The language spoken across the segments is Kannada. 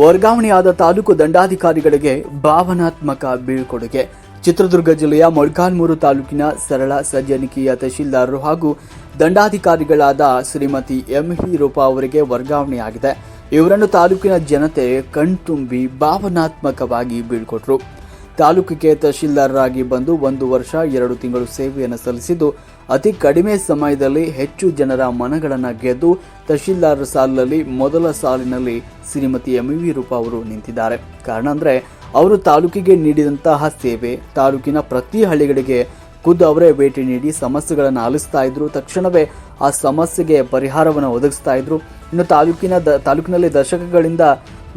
ವರ್ಗಾವಣೆಯಾದ ತಾಲೂಕು ದಂಡಾಧಿಕಾರಿಗಳಿಗೆ ಭಾವನಾತ್ಮಕ ಬೀಳ್ಕೊಡುಗೆ. ಚಿತ್ರದುರ್ಗ ಜಿಲ್ಲೆಯ ಮೊಳಕಾಲ್ಮೂರು ತಾಲೂಕಿನ ಸರಳ ಸಜ್ಜನಿಕೆಯ ತಹಶೀಲ್ದಾರರು ಹಾಗೂ ದಂಡಾಧಿಕಾರಿಗಳಾದ ಶ್ರೀಮತಿ ಎಂಹಿ ರೂಪಾ ಅವರಿಗೆ ವರ್ಗಾವಣೆಯಾಗಿದೆ. ಇವರನ್ನು ತಾಲೂಕಿನ ಜನತೆ ಕಣ್ತುಂಬಿ ಭಾವನಾತ್ಮಕವಾಗಿ ಬೀಳ್ಕೊಟ್ರು. ತಾಲೂಕಿಗೆ ತಹಶೀಲ್ದಾರರಾಗಿ ಬಂದು ಒಂದು ವರ್ಷ, ಎರಡು ತಿಂಗಳು ಸೇವೆಯನ್ನು ಸಲ್ಲಿಸಿದ್ದು, ಅತಿ ಕಡಿಮೆ ಸಮಯದಲ್ಲಿ ಹೆಚ್ಚು ಜನರ ಮನಗಳನ್ನು ಗೆದ್ದು ತಹಶೀಲ್ದಾರರ ಸಾಲಿನಲ್ಲಿ ಮೊದಲ ಸಾಲಿನಲ್ಲಿ ಶ್ರೀಮತಿ ಎಂ. ವಿ. ರೂಪ ಅವರು ನಿಂತಿದ್ದಾರೆ. ಕಾರಣ ಅಂದರೆ, ಅವರು ತಾಲೂಕಿಗೆ ನೀಡಿದಂತಹ ಸೇವೆ, ತಾಲೂಕಿನ ಪ್ರತಿ ಹಳ್ಳಿಗಳಿಗೆ ಖುದ್ದು ಅವರೇ ಭೇಟಿ ನೀಡಿ ಸಮಸ್ಯೆಗಳನ್ನು ಆಲಿಸ್ತಾ ಇದ್ರು, ತಕ್ಷಣವೇ ಆ ಸಮಸ್ಯೆಗೆ ಪರಿಹಾರವನ್ನು ಒದಗಿಸ್ತಾ ಇದ್ರು. ಇನ್ನು ತಾಲೂಕಿನ ದ, ತಾಲೂಕಿನಲ್ಲಿ ದಶಕಗಳಿಂದ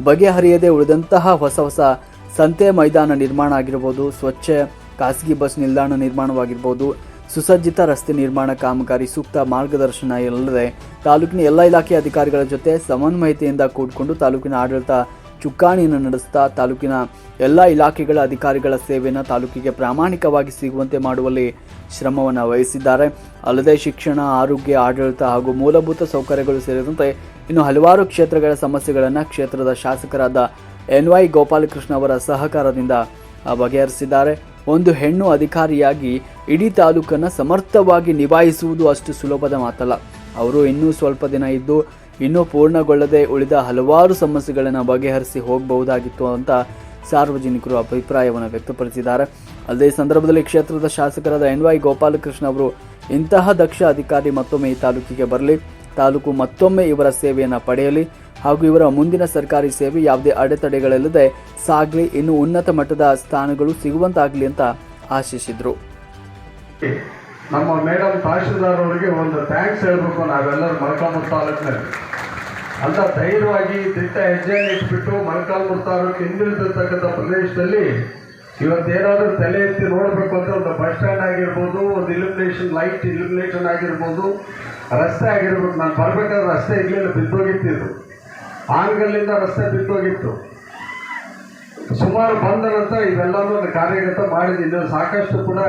ಬಗೆಹರಿಯದೆ ಉಳಿದಂತಹ ಹೊಸ ಹೊಸ ಸಂತೆ ಮೈದಾನ ನಿರ್ಮಾಣ ಆಗಿರ್ಬೋದು, ಸ್ವಚ್ಛ ಖಾಸಗಿ ಬಸ್ ನಿಲ್ದಾಣ ನಿರ್ಮಾಣವಾಗಿರ್ಬೋದು, ಸುಸಜ್ಜಿತ ರಸ್ತೆ ನಿರ್ಮಾಣ ಕಾಮಗಾರಿ, ಸೂಕ್ತ ಮಾರ್ಗದರ್ಶನ ಇಲ್ಲದೆ ತಾಲೂಕಿನ ಎಲ್ಲ ಇಲಾಖೆ ಅಧಿಕಾರಿಗಳ ಜೊತೆ ಸಮನ್ವಯತೆಯಿಂದ ಕೂಡಿಕೊಂಡು ತಾಲೂಕಿನ ಆಡಳಿತ ಚುಕ್ಕಾಣಿಯನ್ನು ನಡೆಸ್ತಾ ತಾಲೂಕಿನ ಎಲ್ಲ ಇಲಾಖೆಗಳ ಅಧಿಕಾರಿಗಳ ಸೇವೆಯನ್ನು ತಾಲೂಕಿಗೆ ಪ್ರಾಮಾಣಿಕವಾಗಿ ಸಿಗುವಂತೆ ಮಾಡುವಲ್ಲಿ ಶ್ರಮವನ್ನು ವಹಿಸಿದ್ದಾರೆ. ಅಲ್ಲದೆ ಶಿಕ್ಷಣ, ಆರೋಗ್ಯ, ಆಡಳಿತ ಹಾಗೂ ಮೂಲಭೂತ ಸೌಕರ್ಯಗಳು ಸೇರಿದಂತೆ ಇನ್ನು ಹಲವಾರು ಕ್ಷೇತ್ರಗಳ ಸಮಸ್ಯೆಗಳನ್ನು ಕ್ಷೇತ್ರದ ಶಾಸಕರಾದ ಎನ್ ವೈ ಗೋಪಾಲಕೃಷ್ಣ ಅವರ ಸಹಕಾರದಿಂದ ಬಗೆಹರಿಸಿದ್ದಾರೆ. ಒಂದು ಹೆಣ್ಣು ಅಧಿಕಾರಿಯಾಗಿ ಇಡೀ ತಾಲೂಕನ್ನು ಸಮರ್ಥವಾಗಿ ನಿಭಾಯಿಸುವುದು ಅಷ್ಟು ಸುಲಭದ ಮಾತಲ್ಲ. ಅವರು ಇನ್ನೂ ಸ್ವಲ್ಪ ದಿನ ಇದ್ದು, ಇನ್ನೂ ಪೂರ್ಣಗೊಳ್ಳದೆ ಉಳಿದ ಹಲವಾರು ಸಮಸ್ಯೆಗಳನ್ನು ಬಗೆಹರಿಸಿ ಹೋಗಬಹುದಾಗಿತ್ತು ಅಂತ ಸಾರ್ವಜನಿಕರು ಅಭಿಪ್ರಾಯವನ್ನು ವ್ಯಕ್ತಪಡಿಸಿದ್ದಾರೆ. ಈ ಸಂದರ್ಭದಲ್ಲಿ ಕ್ಷೇತ್ರದ ಶಾಸಕರಾದ ಎನ್ ವೈ ಗೋಪಾಲಕೃಷ್ಣ ಅವರು, ಇಂತಹ ದಕ್ಷ ಅಧಿಕಾರಿ ಮತ್ತೊಮ್ಮೆ ಈ ತಾಲೂಕಿಗೆ ಬರಲಿ, ತಾಲೂಕು ಮತ್ತೊಮ್ಮೆ ಇವರ ಸೇವೆಯನ್ನು ಪಡೆಯಲಿ ಹಾಗೂ ಇವರ ಮುಂದಿನ ಸರ್ಕಾರಿ ಸೇವೆ ಯಾವುದೇ ಅಡೆತಡೆಗಳಿಲ್ಲದೆ ಸಾಗಲಿ, ಇನ್ನು ಉನ್ನತ ಮಟ್ಟದ ಸ್ಥಾನಗಳು ಸಿಗುವಂತಾಗಲಿ ಅಂತ ಆಶಿಸಿದ್ರು. ನಮ್ಮ ಮೇಡಮ್ ತಹಶೀಲ್ದಾರ್ ಅವರಿಗೆ ಒಂದು ಥ್ಯಾಂಕ್ಸ್ ಹೇಳಬೇಕು, ನಾವೆಲ್ಲರೂ ಮೊಳಕಾಲ್ಮೂರು ತಾಲೂಕಿನಲ್ಲಿ. ಅಂತ ಧೈರ್ಯವಾಗಿ ದಿಟ್ಟ ಹೆಜ್ಜೆಯನ್ನು ಇಟ್ಬಿಟ್ಟು ಮೊಳಕಾಲ್ಮೂರು ತಾಲೂಕು ಹಿಂದಿರ್ತಕ್ಕಂಥ ಪ್ರದೇಶದಲ್ಲಿ ಇವತ್ತೇನಾದರೂ ತಲೆ ಎತ್ತಿ ನೋಡಬೇಕು ಅಂತ ಒಂದು ಬಸ್ ಸ್ಟ್ಯಾಂಡ್ ಆಗಿರ್ಬೋದು, ಒಂದು ಇಲ್ಯುಮಿನೇಷನ್ ಲೈಟ್ ಇಲ್ಯುಮಿನೇಷನ್ ಆಗಿರ್ಬೋದು, ರಸ್ತೆ ಆಗಿರ್ಬೋದು. ನಾನು ಬರಬೇಕಾದ್ರೆ ರಸ್ತೆ ಇರಲಿಲ್ಲ, ಬಿದ್ದೋಗಿತ್ತು ಇದು ಆನ್ಗಲ್ಲಿಂದ ರಸ್ತೆ ಬಿದ್ದೋಗಿತ್ತು ಸುಮಾರು ಬಂದ ನಂತರ ಒಂದು ಕಾರ್ಯಗತ ಮಾಡಿದ್ದು ಇನ್ನೂ ಸಾಕಷ್ಟು ಕೂಡ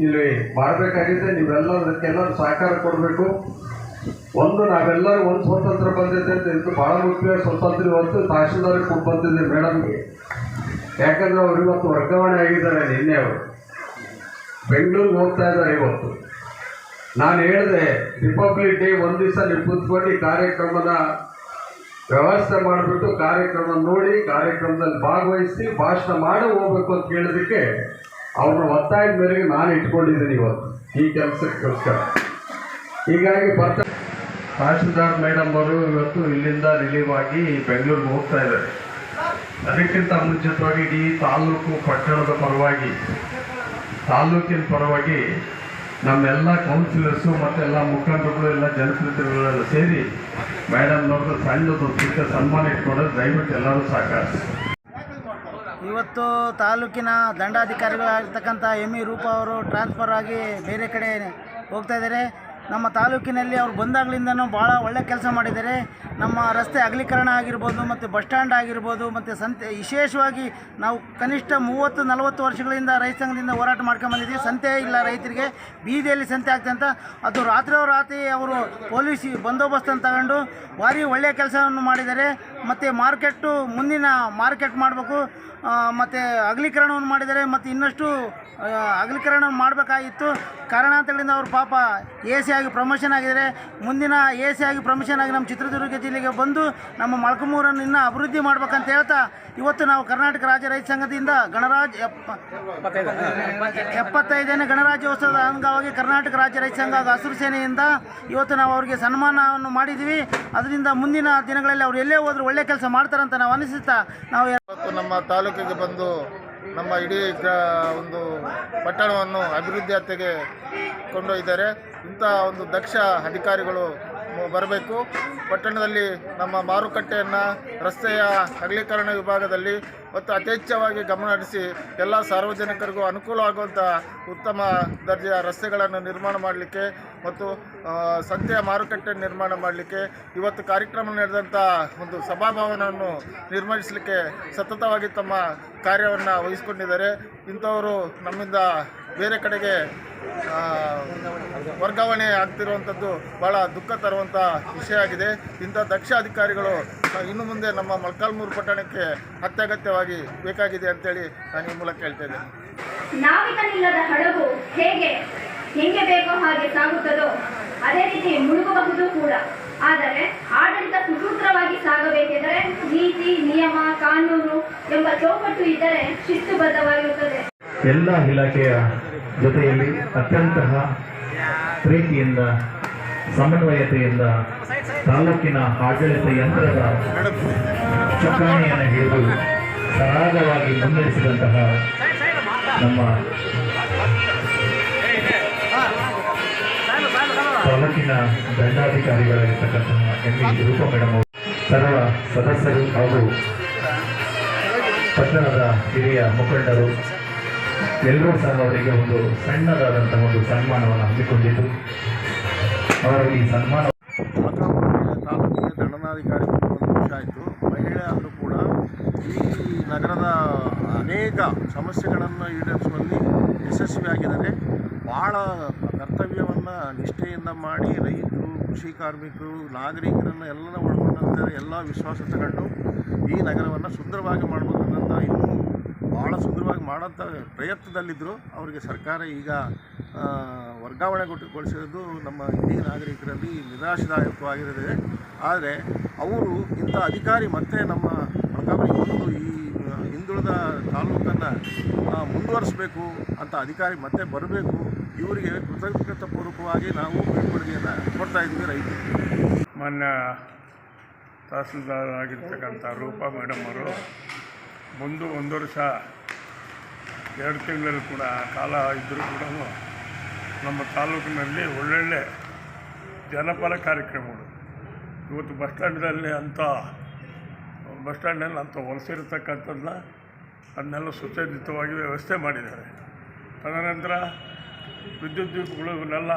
ಇಲ್ಲಿ ಮಾಡಬೇಕಾಗಿದೆ ನೀವೆಲ್ಲ ಅದಕ್ಕೆಲ್ಲರೂ ಸಹಕಾರ ಕೊಡಬೇಕು. ಒಂದು, ನಾವೆಲ್ಲರೂ ಒಂದು ಸ್ವತಂತ್ರ ಬಂದಿದೆ ಅಂತ ಇದು ಭಾಳ ಮುಖ್ಯ. ಸ್ವತಂತ್ರ ಇವತ್ತು ತಹಶೀಲ್ದಾರ್ ಕೊಟ್ಟು ಬಂದಿದೆ ಮೇಡಮ್ಗೆ ಯಾಕಂದರೆ ಅವ್ರು ಇವತ್ತು ವರ್ಗಾವಣೆ ಆಗಿದ್ದಾರೆ ನಿನ್ನೆ ಅವರು. ಬೆಂಗಳೂರಿಗೆ ಹೋಗ್ತಾ ಇದ್ದಾರೆ ಇವತ್ತು. ನಾನು ಹೇಳಿದೆ ರಿಪಬ್ಲಿಕ್ ಡೇ ಒಂದು ದಿವಸ ನೀವು ಕೂತ್ಕೊಂಡು ಕಾರ್ಯಕ್ರಮದ ವ್ಯವಸ್ಥೆ ಮಾಡಿಬಿಟ್ಟು ಕಾರ್ಯಕ್ರಮ ನೋಡಿ, ಕಾರ್ಯಕ್ರಮದಲ್ಲಿ ಭಾಗವಹಿಸಿ, ಭಾಷಣ ಮಾಡಿ ಹೋಗ್ಬೇಕು ಅಂತ ಕೇಳಿದ್ದಕ್ಕೆ ಅವ್ರನ್ನ ಒತ್ತಾಯದ ಮೇರೆಗೆ ನಾನು ಇಟ್ಕೊಂಡಿದ್ದೀನಿ ಇವತ್ತು ಈ ಕೆಲಸಕ್ಕೋಸ್ಕರ. ಹೀಗಾಗಿ ಬರ್ತಾ ತಹಶೀಲ್ದಾರ್ ಮೇಡಮ್ ಅವರು ಇವತ್ತು ಇಲ್ಲಿಂದ ರಿಲೀವ್ ಆಗಿ ಬೆಂಗಳೂರಿಗೆ ಹೋಗ್ತಾ ಇದ್ದಾರೆ. ಅದಕ್ಕಿಂತ ಮುಂಚಿತವಾಗಿ ಇಡೀ ತಾಲೂಕು ಪಟ್ಟಣದ ಪರವಾಗಿ, ತಾಲೂಕಿನ ಪರವಾಗಿ ನಮ್ಮೆಲ್ಲ ಕೌನ್ಸಿಲರ್ಸು ಮತ್ತು ಎಲ್ಲ ಮುಖಂಡರುಗಳು ಎಲ್ಲ ಜನಪ್ರತಿನಿಧಿಗಳೆಲ್ಲ ಸೇರಿ ಮೇಡಮ್ನವ್ರದ್ದು ಸಣ್ಣದು ಚಿಕ್ಕ ಸನ್ಮಾನ ಇಟ್ಕೊಂಡ್ರೆ ದಯವಿಟ್ಟು ಎಲ್ಲರೂ ಸಹಕರಿಸಿ ಇವತ್ತು ತಾಲೂಕಿನ ದಂಡಾಧಿಕಾರಿಗಳಾಗಿರ್ತಕ್ಕಂಥ ಎಂ ಇ ರೂಪ ಅವರು ಟ್ರಾನ್ಸ್ಫರ್ ಆಗಿ ಬೇರೆ ಕಡೆ ಹೋಗ್ತಾ ಇದ್ದಾರೆ. ನಮ್ಮ ತಾಲೂಕಿನಲ್ಲಿ ಅವ್ರು ಬಂದಾಗಲಿಂದನೂ ಭಾಳ ಒಳ್ಳೆ ಕೆಲಸ ಮಾಡಿದ್ದಾರೆ. ನಮ್ಮ ರಸ್ತೆ ಅಗಲೀಕರಣ ಆಗಿರ್ಬೋದು ಮತ್ತು ಬಸ್ ಸ್ಟ್ಯಾಂಡ್ ಆಗಿರ್ಬೋದು ಮತ್ತು ಸಂತೆ ವಿಶೇಷವಾಗಿ ನಾವು ಕನಿಷ್ಠ ಮೂವತ್ತು ನಲವತ್ತು ವರ್ಷಗಳಿಂದ ರೈತ ಸಂಘದಿಂದ ಹೋರಾಟ ಮಾಡ್ಕೊಂಡು ಬಂದಿದ್ದೀವಿ. ಸಂತೆ ಇಲ್ಲ ರೈತರಿಗೆ, ಬೀದಿಯಲ್ಲಿ ಸಂತೆ ಆಗ್ತಂತ ಅಂತ. ಅದು ರಾತ್ರಿ ರಾತ್ರಿ ಅವರು ಪೊಲೀಸ್ ಬಂದೋಬಸ್ತನ್ನು ತಗೊಂಡು ಭಾರಿ ಒಳ್ಳೆಯ ಕೆಲಸವನ್ನು ಮಾಡಿದ್ದಾರೆ. ಮತ್ತು ಮಾರ್ಕೆಟ್ಟು ಮುಂದಿನ ಮಾರ್ಕೆಟ್ ಮಾಡಬೇಕು. ಮತ್ತು ಅಗಲೀಕರಣವನ್ನು ಮಾಡಿದ್ದಾರೆ. ಮತ್ತು ಇನ್ನಷ್ಟು ಅಗಲೀಕರಣ ಮಾಡಬೇಕಾಗಿತ್ತು. ಕಾರಣಾಂತರಗಳಿಂದ ಅವರು ಪಾಪ ಎ ಸಿ ಆಗಿ ಪ್ರಮೋಷನ್ ಆಗಿದ್ದಾರೆ ಮುಂದಿನ ಎ ಸಿ ಆಗಿ ಪ್ರಮೋಷನ್ ಆಗಿ ನಮ್ಮ ಚಿತ್ರದುರ್ಗ ಜಿಲ್ಲೆಗೆ ಬಂದು ನಮ್ಮ ಮಳಕಮೂರನ್ನು ಇನ್ನೂ ಅಭಿವೃದ್ಧಿ ಮಾಡ್ಬೇಕಂತ ಹೇಳ್ತಾ, ಇವತ್ತು ನಾವು ಕರ್ನಾಟಕ ರಾಜ್ಯ ರೈತ ಸಂಘದಿಂದ ಗಣರಾಜ್ ಎಪ್ಪ ಎಪ್ಪತ್ತೈದನೇ ಗಣರಾಜ್ಯೋತ್ಸವದ ಅಂಗವಾಗಿ ಕರ್ನಾಟಕ ರಾಜ್ಯ ರೈತ ಸಂಘ ಹಸಿರು ಸೇನೆಯಿಂದ ಇವತ್ತು ನಾವು ಅವರಿಗೆ ಸನ್ಮಾನವನ್ನು ಮಾಡಿದ್ದೀವಿ. ಅದರಿಂದ ಮುಂದಿನ ದಿನಗಳಲ್ಲಿ ಅವ್ರು ಎಲ್ಲೇ ಹೋದರೂ ಒಳ್ಳೆ ಕೆಲಸ ಮಾಡ್ತಾರಂತ ನಾವು ಅನಿಸುತ್ತಾ, ನಾವು ನಮ್ಮ ತಾಲೂಕಿಗೆ ಬಂದು ನಮ್ಮ ಇಡೀ ಒಂದು ಪಟ್ಟಣವನ್ನು ಅಭಿವೃದ್ಧಿ ಹತ್ತೆಗೆ ಕೊಂಡೊಯ್ದಾರೆ ಇಂಥ ಒಂದು ದಕ್ಷ ಅಧಿಕಾರಿಗಳು ಬರಬೇಕು. ಪಟ್ಟಣದಲ್ಲಿ ನಮ್ಮ ಮಾರುಕಟ್ಟೆಯನ್ನು ರಸ್ತೆಯ ಅಗಲೀಕರಣ ವಿಭಾಗದಲ್ಲಿ ಮತ್ತು ಯಥೇಚ್ಛವಾಗಿ ಗಮನ ಹರಿಸಿ ಎಲ್ಲ ಸಾರ್ವಜನಿಕರಿಗೂ ಅನುಕೂಲವಾಗುವಂಥ ಉತ್ತಮ ದರ್ಜೆಯ ರಸ್ತೆಗಳನ್ನು ನಿರ್ಮಾಣ ಮಾಡಲಿಕ್ಕೆ ಮತ್ತು ಸಂತೆಯ ಮಾರುಕಟ್ಟೆ ನಿರ್ಮಾಣ ಮಾಡಲಿಕ್ಕೆ ಇವತ್ತು ಕಾರ್ಯಕ್ರಮ ನಡೆದಂಥ ಒಂದು ಸಭಾಭವನವನ್ನು ನಿರ್ಮಿಸಲಿಕ್ಕೆ ಸತತವಾಗಿ ತಮ್ಮ ಕಾರ್ಯವನ್ನು ವಹಿಸಿಕೊಂಡಿದ್ದಾರೆ. ಇಂಥವರು ನಮ್ಮಿಂದ ಬೇರೆ ಕಡೆಗೆ ವರ್ಗಾವಣೆ ಆಗ್ತಿರುವಂಥದ್ದು ಭಾಳ ದುಃಖ ತರುವಂಥ ವಿಷಯ ಆಗಿದೆ. ಇಂಥ ದಕ್ಷ ಅಧಿಕಾರಿಗಳು ಇನ್ನು ಮುಂದೆ ನಮ್ಮ ಮೊಳಕಾಲ್ಮೂರು ಪಟ್ಟಣಕ್ಕೆ ಅತ್ಯಗತ್ಯವಾಗಿ ಬೇಕಾಗಿದೆ ಅಂತೇಳಿ ನಾನು ಈ ಮೂಲಕ ಹೇಳ್ತಾ ನಾವಿಕನಿಲ್ಲದ ಹಡಗು ಹೇಗೆ, ಹೆಂಗೆ ಬೇಕೋ ಹಾಗೆ ಸಾಗುತ್ತದೋ ಅದೇ ರೀತಿ ಮುಳುಗಬಹುದು ಕೂಡ. ಆದರೆ ಆಡಳಿತ ಸುಸೂತ್ರವಾಗಿ ಸಾಗಬೇಕೆಂದರೆ ನೀತಿ, ನಿಯಮ, ಕಾನೂನು ಎಂಬ ಚೌಕಟ್ಟು ಇದ್ದರೆ ಶಿಸ್ತುಬದ್ಧವಾಗಿರುತ್ತದೆ ಎಲ್ಲ ಇಲಾಖೆಯ ಜೊತೆಯಲ್ಲಿ ಅತ್ಯಂತ ಪ್ರೀತಿಯಿಂದ, ಸಮನ್ವಯತೆಯಿಂದ ತಾಲೂಕಿನ ಆಡಳಿತ ಯಂತ್ರದ ಚುಕ್ಕಾಣಿಯನ್ನು ಹಿಡಿದು ಸರಾಗವಾಗಿ ಮುನ್ನಡೆಸಿದಂತಹ ನಮ್ಮ ತಾಲೂಕಿನ ದಂಡಾಧಿಕಾರಿಗಳಾಗಿರ್ತಕ್ಕಂತಹ ಎಂ ವಿ ರೂಪ ಮೇಡಮ್ ಸರ್ವ ಸದಸ್ಯರು ಹಾಗೂ ಪಟ್ಟಣದ ಹಿರಿಯ ಮುಖಂಡರು ಎಲ್ಲರೂ ಸಹ ಅವರಿಗೆ ಒಂದು ಸಣ್ಣದಾದಂತಹ ಒಂದು ಸನ್ಮಾನವನ್ನು ಹಮ್ಮಿಕೊಂಡಿದ್ದು. ಅವರ ಈ ಸನ್ಮಾನ ತಾಲೂಕಿನ ದಂಡನಾಧಿಕಾರಿ ಆಯಿತು. ಮಹಿಳೆ ಆದರೂ ಕೂಡ ಈ ನಗರದ ಅನೇಕ ಸಮಸ್ಯೆಗಳನ್ನು ಈಡೇರಿಸುವಲ್ಲಿ ಯಶಸ್ವಿಯಾಗಿದ್ದಾರೆ. ಭಾಳ ನಿಷ್ಠೆಯಿಂದ ಮಾಡಿ ರೈತರು, ಕೃಷಿ ಕಾರ್ಮಿಕರು, ನಾಗರಿಕರನ್ನು ಎಲ್ಲನ ಒಳಗೊಂಡಂತೆ ಎಲ್ಲ ವಿಶ್ವಾಸ ತಗೊಂಡು ಈ ನಗರವನ್ನು ಸುಂದರವಾಗಿ ಮಾಡಬೇಕನ್ನಂಥ ಇನ್ನೂ ಭಾಳ ಸುಂದರವಾಗಿ ಮಾಡೋಂಥ ಪ್ರಯತ್ನದಲ್ಲಿದ್ದರು ಅವರಿಗೆ ಸರ್ಕಾರ ಈಗ ವರ್ಗಾವಣೆ ವರ್ಗಾವಣೆಗೊಳಿಸಿರೋದು ನಮ್ಮ ಇಡೀ ನಾಗರಿಕರಲ್ಲಿ ನಿರಾಶದಾಯಕವಾಗಿರುತ್ತದೆ ಆದರೆ ಅವರು ಇಂಥ ಅಧಿಕಾರಿ ಮತ್ತೆ ನಮ್ಮ ಮೊಳಕಾಲ್ಮೂರಿಗೆ ಬಂದು ಈ ಹಿಂದುಳಿದ ತಾಲೂಕನ್ನು ಮುಂದುವರಿಸಬೇಕು ಅಂತ ಅಧಿಕಾರಿ ಮತ್ತೆ ಬರಬೇಕು ಇವರಿಗೆ ಕೃತಜ್ಞತಾಪೂರ್ವಕವಾಗಿ ನಾವು ಬೀಳ್ಕೊಡುಗೆಯನ್ನು ಕೊಡ್ತಾ ಇದ್ವಿ ರೈತರಿಗೆ ಮಾನ್ಯ ತಹಸೀಲ್ದಾರ್ ಆಗಿರ್ತಕ್ಕಂಥ ರೂಪಾ ಮೇಡಮ್ ಅವರು ಮುಂದು ಒಂದು ವರ್ಷ, ಎರಡು ತಿಂಗಳಲ್ಲಿ ಕೂಡ ಕಾಲ ಇದ್ದರೂ ಕೂಡ ನಮ್ಮ ತಾಲೂಕಿನಲ್ಲಿ ಒಳ್ಳೊಳ್ಳೆ ಜನಪರ ಕಾರ್ಯಕ್ರಮಗಳು. ಇವತ್ತು ಬಸ್ ಸ್ಟ್ಯಾಂಡಲ್ಲಿ ಅಂಥ, ಬಸ್ ಸ್ಟ್ಯಾಂಡಲ್ಲಿ ಅಂಥ ಹೊಲಸಿರ್ತಕ್ಕಂಥದ್ದನ್ನ ಅದನ್ನೆಲ್ಲ ಸುಸಜ್ಜಿತವಾಗಿ ವ್ಯವಸ್ಥೆ ಮಾಡಿದ್ದಾರೆ. ತದನಂತರ ವಿದ್ಯುತ್ ದೀಪಗಳು ಇವನ್ನೆಲ್ಲ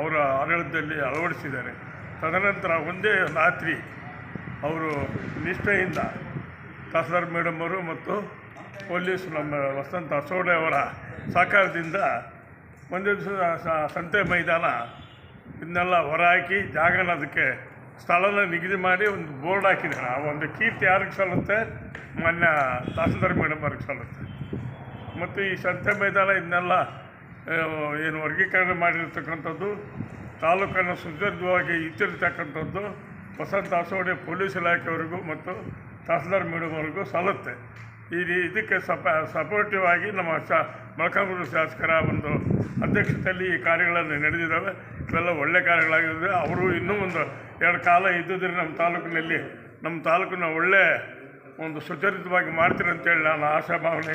ಅವರ ಆಡಳಿತದಲ್ಲಿ ಅಳವಡಿಸಿದ್ದಾರೆ. ತದನಂತರ ಒಂದೇ ರಾತ್ರಿ ಅವರು ನಿಷ್ಠೆಯಿಂದ ತಹಸೀಲ್ದಾರ್ ಮೇಡಮ್ ಅವರು ಮತ್ತು ಪೊಲೀಸ್ ನಮ್ಮ ವಸಂತ ಅಸೋಡೆ ಅವರ ಸಹಕಾರದಿಂದ ಒಂದೇ ದಿವಸ ಸಂತೆ ಮೈದಾನ ಇದನ್ನೆಲ್ಲ ಹೊರಹಾಕಿ ಜಾಗನ ಅದಕ್ಕೆ ಸ್ಥಳನ ನಿಗದಿ ಮಾಡಿ ಒಂದು ಬೋರ್ಡ್ ಹಾಕಿದ್ದಾರೆ. ಆ ಒಂದು ಕೀರ್ತಿ ಯಾರಿಗೆ ಸಲ್ಲುತ್ತೆ? ಮಾನ್ಯ ತಹಸೀಲ್ದಾರ್ ಮೇಡಮ್ ಅವ್ರಿಗೆ ಸಲ್ಲುತ್ತೆ. ಮತ್ತು ಈ ಸಂತೆ ಮೈದಾನ ಇದನ್ನೆಲ್ಲ ಏನು ವರ್ಗೀಕರಣ ಮಾಡಿರ್ತಕ್ಕಂಥದ್ದು, ತಾಲೂಕನ್ನು ಸುದೀರ್ಘವಾಗಿ ಇಟ್ಟಿರ್ತಕ್ಕಂಥದ್ದು, ವಸಂತ ಅಸೋಡೆ ಪೊಲೀಸ್ ಇಲಾಖೆವರೆಗೂ ಮತ್ತು ತಹಸೀಲ್ದಾರ್ ಮೇಡಮ್ವರೆಗೂ ಸಲ್ಲುತ್ತೆ ಈ ಇದಕ್ಕೆ ಸಪ ಸಪೋರ್ಟಿವ್ ಆಗಿ ನಮ್ಮ ಶ, ಮೊಳಕಾಲ್ಮೂರು ಶಾಸಕರ ಒಂದು ಅಧ್ಯಕ್ಷತೆಯಲ್ಲಿ ಈ ಕಾರ್ಯಗಳನ್ನು ನಡೆದಿದ್ದಾವೆ. ಇವೆಲ್ಲ ಒಳ್ಳೆ ಕಾರ್ಯಗಳಾಗಿದ್ದಾವೆ. ಅವರು ಇನ್ನೂ ಒಂದು ಎರಡು ಕಾಲ ಇದ್ದಿದ್ರೆ ನಮ್ಮ ತಾಲೂಕಿನಲ್ಲಿ, ನಮ್ಮ ತಾಲೂಕನ್ನ ಒಳ್ಳೆ ಒಂದು ಸುಚರಿತವಾಗಿ ಮಾಡ್ತೀರಂತೇಳಿ ನಾನು ಆಶಾಭಾವನೆ.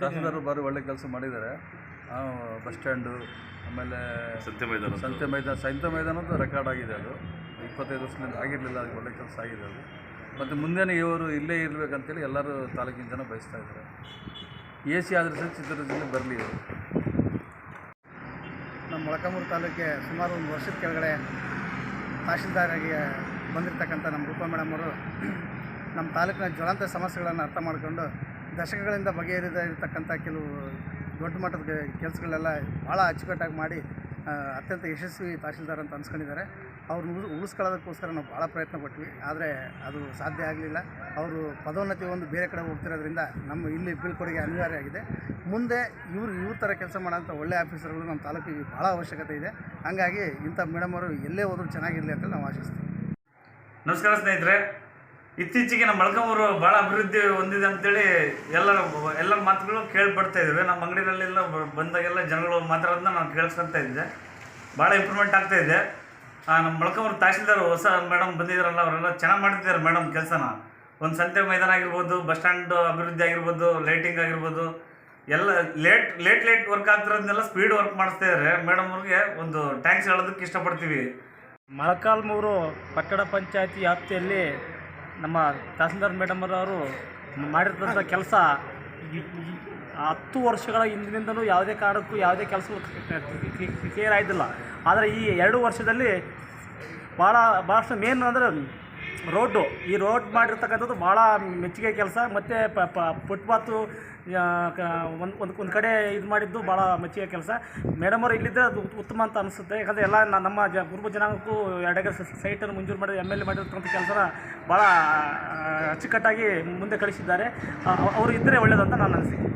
ತಹಸೀಲ್ದಾರ್ ಬಾರಿ ಒಳ್ಳೆ ಕೆಲಸ ಮಾಡಿದ್ದಾರೆ. ಬಸ್ ಸ್ಟ್ಯಾಂಡು ಆಮೇಲೆ ಸಂತೆ ಮೈದಾನ ಸಂತೆ ಮೈದಾನ ಸಂತೆ ಅಂತ ರೆಕಾರ್ಡ್ ಆಗಿದೆ ಅದು. ಇಪ್ಪತ್ತೈದು ವರ್ಷದಿಂದ ಆಗಿರಲಿಲ್ಲ ಅದು ಒಳ್ಳೆ ಕೆಲಸ ಆಗಿದೆ ಅದು. ಮತ್ತು ಮುಂದೆನೇ ಇವರು ಇಲ್ಲೇ ಇರಬೇಕಂತೇಳಿ ಎಲ್ಲರೂ ತಾಲೂಕಿನ ಜನ ಬಯಸ್ತಾ ಇದ್ದಾರೆ. ಎ ಸಿ ಆದರೂ ಸಹ ಚಿತ್ರದುರ್ಗ ಜಿಲ್ಲೆ ಬರಲಿ ಇವರು. ನಮ್ಮ ಮೊಳಕಾಮೂರು ತಾಲೂಕಿಗೆ ಸುಮಾರು ಒಂದು ವರ್ಷದ ಕೆಳಗಡೆ ತಹಶೀಲ್ದಾರಾಗಿ ಬಂದಿರತಕ್ಕಂಥ ನಮ್ಮ ರೂಪಾ ಮೇಡಮ್ ಅವರು ನಮ್ಮ ತಾಲೂಕಿನ ಜ್ವಲಂತ ಸಮಸ್ಯೆಗಳನ್ನು ಅರ್ಥ ಮಾಡಿಕೊಂಡು ದಶಕಗಳಿಂದ ಬಗೆಹರಿದ ಇರತಕ್ಕಂಥ ಕೆಲವು ದೊಡ್ಡ ಮಟ್ಟದ ಕೆಲಸಗಳೆಲ್ಲ ಭಾಳ ಅಚ್ಚುಕಟ್ಟಾಗಿ ಮಾಡಿ ಅತ್ಯಂತ ಯಶಸ್ವಿ ತಹಶೀಲ್ದಾರ್ ಅಂತ ಅನ್ಸ್ಕೊಂಡಿದ್ದಾರೆ. ಅವ್ರನ್ನ ಉಳಿಸ್, ಉಳಿಸ್ಕೊಳ್ಳೋದಕ್ಕೋಸ್ಕರ ನಾವು ಭಾಳ ಪ್ರಯತ್ನ ಪಟ್ವಿ. ಆದರೆ ಅದು ಸಾಧ್ಯ ಆಗಲಿಲ್ಲ. ಅವರು ಪದೋನ್ನತಿ ಒಂದು ಬೇರೆ ಕಡೆ ಹೋಗ್ತಿರೋದ್ರಿಂದ ನಮ್ಮ ಇಲ್ಲಿ ಬೀಳ್ಕೊಡುಗೆ ಅನಿವಾರ್ಯ ಆಗಿದೆ. ಮುಂದೆ ಇವರು, ಇವ್ರ ಥರ ಕೆಲಸ ಮಾಡೋಂಥ ಒಳ್ಳೆ ಆಫೀಸರ್ಗಳು ನಮ್ಮ ತಾಲೂಕಿಗೆ ಭಾಳ ಅವಶ್ಯಕತೆ ಇದೆ. ಹಾಗಾಗಿ ಇಂಥ ಮೇಡಮ್ ಅವರು ಎಲ್ಲೇ ಹೋದರೂ ಚೆನ್ನಾಗಿರಲಿ ಅಂತ ನಾವು ಆಶಿಸ್ತೀವಿ. ನಮಸ್ಕಾರ ಸ್ನೇಹಿತರೆ. ಇತ್ತೀಚೆಗೆ ನಮ್ಮ ಮೊಳಕಾಮೂರು ಭಾಳ ಅಭಿವೃದ್ಧಿ ಹೊಂದಿದೆ ಅಂತೇಳಿ ಎಲ್ಲರ ಎಲ್ಲರ ಮಾತುಗಳು ಕೇಳ್ಪಡ್ತಾ ಇದ್ದಾವೆ ನಮ್ಮ ಅಂಗಡಿನಲ್ಲೆಲ್ಲ ಬಂದಾಗೆಲ್ಲ ಜನಗಳು ಮಾತಾಡೋದನ್ನ ನಾನು ಕೇಳಿಸ್ಕೊಂತ ಇದ್ದೆ. ಭಾಳ ಇಂಪ್ರೂವ್ಮೆಂಟ್ ಆಗ್ತಾ ಇದೆ. ನಮ್ಮ ಮೊಳಕಾಮೂರು ತಹಶೀಲ್ದಾರ್ ಹೊಸ ಮೇಡಮ್ ಬಂದಿದ್ದಾರಲ್ಲ ಅವರೆಲ್ಲ ಚೆನ್ನಾಗಿ ಮಾಡ್ತಿದ್ದಾರೆ ಮೇಡಮ್ ಕೆಲಸನ. ಒಂದು ಸಂತೆ ಮೈದಾನ ಆಗಿರ್ಬೋದು, ಬಸ್ ಸ್ಟ್ಯಾಂಡ್ ಅಭಿವೃದ್ಧಿ ಆಗಿರ್ಬೋದು ಲೈಟಿಂಗ್ ಆಗಿರ್ಬೋದು, ಎಲ್ಲ ಲೇಟ್ ಲೇಟ್ ಲೇಟ್ ವರ್ಕ್ ಆಗ್ತಿರೋದನ್ನೆಲ್ಲ ಸ್ಪೀಡ್ ವರ್ಕ್ ಮಾಡಿಸ್ತಾ ಇದ್ದಾರೆ ಮೇಡಮ್ ಅವ್ರಿಗೆ ಒಂದು ಟ್ಯಾಂಕ್ಸ್ ಹೇಳೋದಕ್ಕೆ ಇಷ್ಟಪಡ್ತೀವಿ. ಮೊಳಕಾಲ್ಮೂರು ಪಟ್ಟಣ ಪಂಚಾಯತಿ ವ್ಯಾಪ್ತಿಯಲ್ಲಿ ನಮ್ಮ ತಹಸೀಲ್ದಾರ್ ಮೇಡಮ್ ಅವರು ಮಾಡಿರ್ತಕ್ಕಂಥ ಕೆಲಸ ಹತ್ತು ವರ್ಷಗಳ ಹಿಂದಿನಿಂದಲೂ ಯಾವುದೇ ಕಾರಣಕ್ಕೂ ಯಾವುದೇ ಕೆಲಸವೂ ಕ್ಲಿಯರ್ ಆಯ್ತಿಲ್ಲ ಆದರೆ ಈ ಎರಡು ವರ್ಷದಲ್ಲಿ ಭಾಳ ಭಾಳಷ್ಟು ಮೇನ್ ಅಂದರೆ ರೋಡು ಈ ರೋಡ್ ಮಾಡಿರ್ತಕ್ಕಂಥದ್ದು ಭಾಳ ಮೆಚ್ಚುಗೆ ಕೆಲಸ. ಮತ್ತು ಫುಟ್ಪಾತು ಒಂದು ಒಂದು ಒಂದು ಕಡೆ ಇದು ಮಾಡಿದ್ದು ಭಾಳ ಮೆಚ್ಚುಗೆ ಕೆಲಸ. ಮೇಡಮ್ ಅವರು ಇಲ್ಲಿದ್ದರೆ ಅದು ಉತ್ತಮ ಅಂತ ಅನಿಸುತ್ತೆ. ಯಾಕಂದರೆ ಎಲ್ಲ ನಮ್ಮ ಜ ಕುರುಬ ಜನಾಂಗಕ್ಕೂ ಎಡಗರ್ ಸೈಟನ್ನು ಮಂಜೂರು ಮಾಡಿ ಎಂ ಎಲ್ ಎ ಮಾಡಿರ್ತಕ್ಕಂಥ ಕೆಲಸನ ಭಾಳ ಅಚ್ಚುಕಟ್ಟಾಗಿ ಮುಂದೆ ಕಳಿಸಿದ್ದಾರೆ. ಅವರು ಇದ್ದರೆ ಒಳ್ಳೆಯದಂತ ನಾನು ಅನಿಸಿಕೆ